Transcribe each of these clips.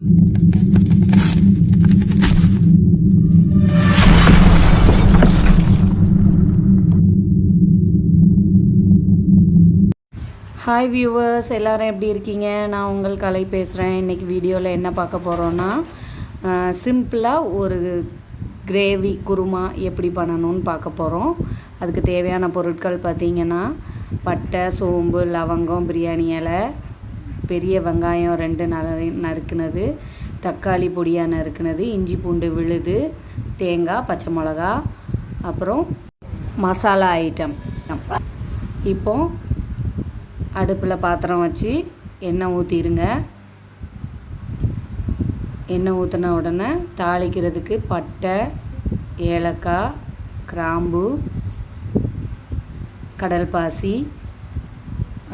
Hi viewers எல்லோரும் எப்படி இருக்கீங்க? நான் உங்கள் கலை பேசுகிறேன் இன்றைக்கி வீடியோவில் என்ன பார்க்க போகிறோன்னா சிம்பிளாக ஒரு கிரேவி குருமா எப்படி பண்ணணும்னு பார்க்க போகிறோம் அதுக்கு தேவையான பொருட்கள் பார்த்திங்கன்னா பட்டை சோம்பு லவங்கம் பிரியாணி இலை பெரிய வெங்காயம் ரெண்டு நறு நறுக்குனது தக்காளி பொடியாக நறுக்குனது இஞ்சி பூண்டு விழுது தேங்காய் பச்சை மிளகா அப்புறம் மசாலா ஐட்டம். இப்போ அடுப்பில் பாத்திரம் வச்சு எண்ணெய் ஊற்றிடுங்க எண்ணெய் ஊற்றின உடனே தாளிக்கிறதுக்கு பட்டை ஏலக்காய் கிராம்பு கடல் பாசி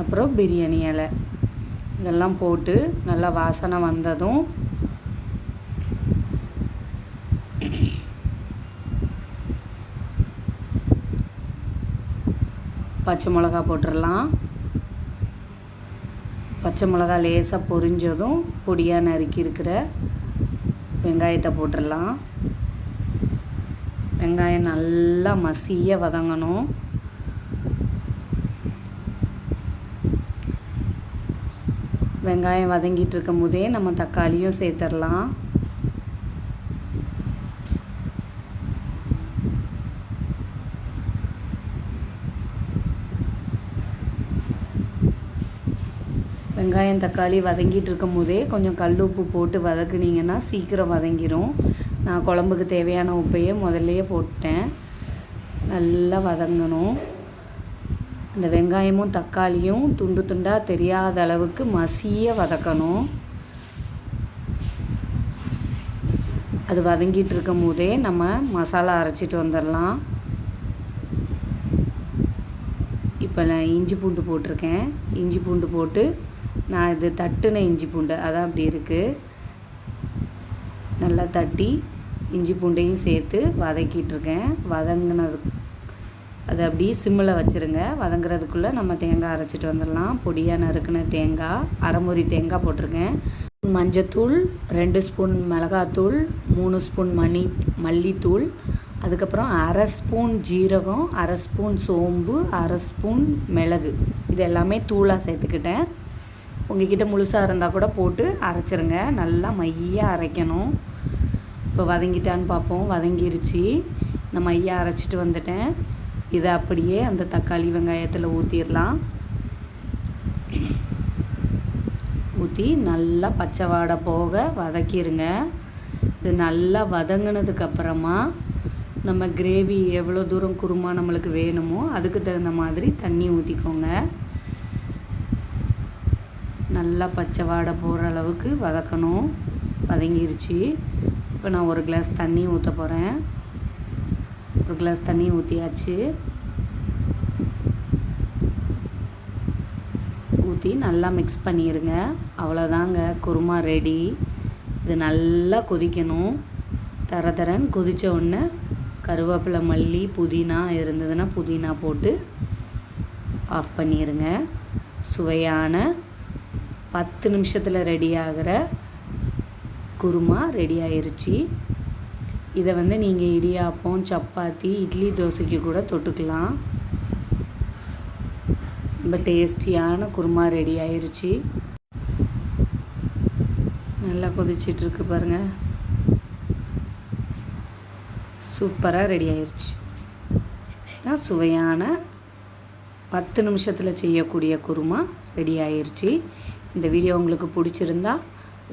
அப்புறம் பிரியாணி இலை. இதெல்லாம் போட்டு நல்லா வாசனை வந்ததும் பச்சை மிளகா போட்டுடலாம். பச்சை மிளகா லேசாக பொரிஞ்சதும் பொடியாக நறுக்கி இருக்கிற வெங்காயத்தை போட்டுடலாம். வெங்காயம் நல்லா மசிய வதங்கணும். வெங்காயம் வதங்கிட்டு இருக்கும் போதே நம்ம தக்காளியும் சேர்த்துடலாம் வெங்காயம் தக்காளி வதங்கிட்டு இருக்கும் போதே கொஞ்சம் கல் உப்பு போட்டு வதக்குனீங்கன்னா சீக்கிரம் வதங்கிடும் நான் குழம்புக்கு தேவையான உப்பையே முதல்லையே போட்டேன். நல்லா வதங்கணும். இந்த வெங்காயமும் தக்காளியும் துண்டு துண்டாக தெரியாத அளவுக்கு மசிய வதக்கணும். அது வதங்கிட்டு இருக்கும் போதே நம்ம மசாலா அரைச்சிட்டு வந்துடலாம். இப்போ நான் இஞ்சி பூண்டு போட்டிருக்கேன். இஞ்சி பூண்டு போட்டு நான் இது தட்டுன இஞ்சி பூண்டு அதான் அப்படி இருக்குது நல்லா தட்டி இஞ்சி பூண்டையும் சேர்த்து வதக்கிட்டுருக்கேன் வதங்கினது அது அப்படியே சிம்மில் வச்சுருங்க. வதங்குறதுக்குள்ளே நம்ம தேங்காய் அரைச்சிட்டு வந்துடலாம். பொடியாக நறுக்குன தேங்காய் அரைமுறி தேங்காய் போட்டிருக்கேன். மஞ்சத்தூள் ரெண்டு ஸ்பூன் மிளகாத்தூள் மூணு ஸ்பூன் மணி மல்லித்தூள். அதுக்கப்புறம் அரை ஸ்பூன் ஜீரகம் அரை ஸ்பூன் சோம்பு அரை ஸ்பூன் மிளகு. இது எல்லாமே தூளாக சேர்த்துக்கிட்டேன். உங்ககிட்ட முழுசாக இருந்தால் கூட போட்டு அரைச்சிருங்க. நல்லா மையாக அரைக்கணும். இப்போ வதங்கிட்டான்னு பார்ப்போம். வதங்கிருச்சு. நான் மையாக அரைச்சிட்டு வந்துட்டேன். இதை அப்படியே அந்த தக்காளி வெங்காயத்தில் ஊற்றிடலாம் ஊற்றி நல்லா பச்சை வாடை போக வதக்கிடுங்க இது நல்லா வதங்கினதுக்கப்புறமா நம்ம கிரேவி எவ்வளோ தூரம் குருமா நம்மளுக்கு வேணுமோ அதுக்கு தகுந்த மாதிரி தண்ணி ஊற்றிக்கோங்க நல்லா பச்சை வாடை போகிற அளவுக்கு வதக்கணும். வதங்கிருச்சு. இப்போ நான் ஒரு கிளாஸ் தண்ணி ஊற்ற போகிறேன் ஒரு கிளாஸ் தண்ணி ஊற்றியாச்சு ஊற்றி நல்லா மிக்ஸ் பண்ணிடுங்க அவ்வளோதாங்க குருமா ரெடி இது நல்லா கொதிக்கணும். தர தரன்னு கொதித்த உடனே கருவேப்பிலை மல்லி புதினா இருந்ததுன்னா புதினா போட்டு ஆஃப் பண்ணிடுங்க சுவையான பத்து நிமிஷத்தில் ரெடி ஆகிற குருமா ரெடி ஆயிடுச்சு இதை வந்து நீங்கள் இடியாப்பம் சப்பாத்தி இட்லி தோசைக்கு கூட தொட்டுக்கலாம். ரொம்ப டேஸ்டியான குருமா ரெடி ஆயிடுச்சு நல்லா கொதிச்சிட்ருக்கு பாருங்கள் சூப்பராக ரெடி ஆயிடுச்சு தான் சுவையான பத்து நிமிஷத்தில் செய்யக்கூடிய குருமா ரெடி ஆயிடுச்சு இந்த வீடியோ உங்களுக்கு பிடிச்சிருந்தா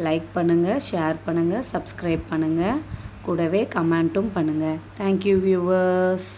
லைக் பண்ணுங்கள் ஷேர் பண்ணுங்கள் சப்ஸ்கிரைப் பண்ணுங்கள் கூடவே கமெண்ட்டும் பண்ணுங்கள் தேங்க்யூ வியூவர்ஸ்